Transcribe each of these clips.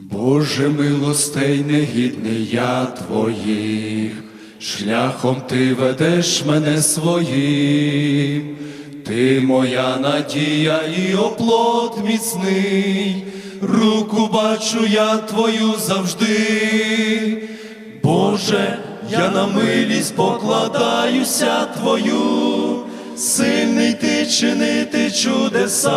Боже милостей негідний я твоїх, шляхом ти ведеш мене своїм, ти моя надія і оплот міцний, руку бачу я твою завжди. Боже, я на милість покладаюся твою, сильний ти чинити чудеса.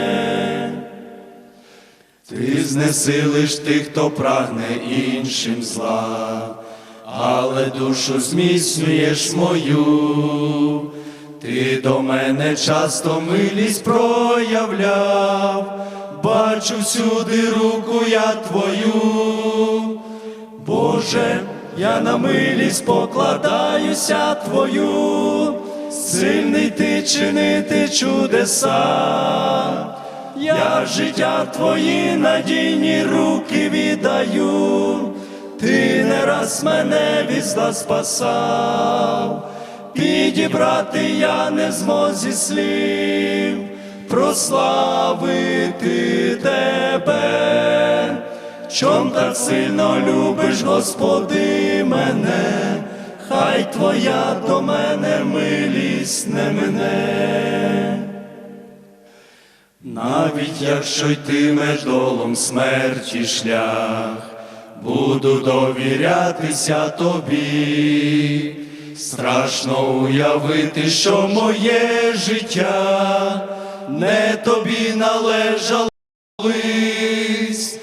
Ти знесилиш тих, хто прагне іншим зла, але душу зміцнюєш мою, ти до мене часто милість проявляв, бачу всюди руку я твою, Боже, я на милість покладаюся твою, сильний ти чинити чудеса. Я життя твої надійні руки віддаю, ти не раз мене від спасав, підібрати я не змозі слів, прославити тебе, чом так сильно любиш, Господи, мене, хай твоя до мене милість не мене. Навіть якщо йтимеш долом смерті шлях, буду довірятися тобі, страшно уявити, що моє життя не тобі належало колись.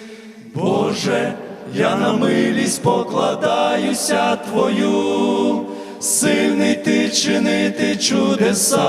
Боже, я на милість покладаюся твою, сильний ти чинити чудеса.